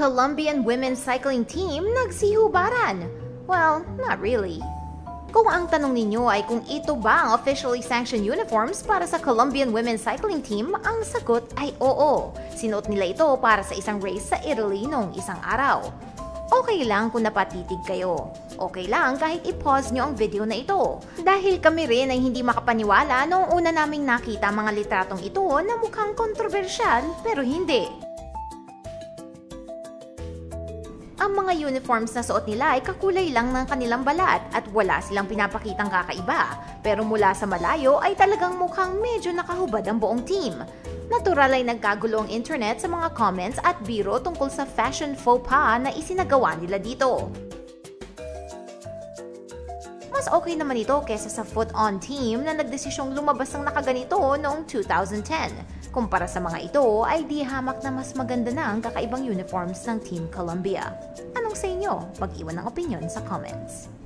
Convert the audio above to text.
Colombian women's cycling team nagsihubaran. Well, not really. Kung ang tanong ninyo ay kung ito ba ang officially sanctioned uniforms para sa Colombian women's cycling team, ang sagot ay oo. Sinuot nila ito para sa isang race sa Italy noong isang araw. Okay lang kung napatitig kayo. Okay lang kahit i-pause nyo ang video na ito. Dahil kami rin ay hindi makapaniwala noong una naming nakita mga litratong ito na mukhang kontrobersyal pero hindi. Ang mga uniforms na suot nila ay kakulay lang ng kanilang balat at wala silang pinapakitang kakaiba. Pero mula sa malayo ay talagang mukhang medyo nakahubad ang buong team. Natural ay nagkagulo ang internet sa mga comments at biro tungkol sa fashion faux pas na isinagawa nila dito. Mas okay naman ito kesa sa foot-on team na nagdesisyong lumabas ng nakaganito noong 2010. Kumpara sa mga ito ay di hamak na mas maganda na ang kakaibang uniforms ng Team Columbia. Anong sa inyo? Mag-iwan ng opinion sa comments.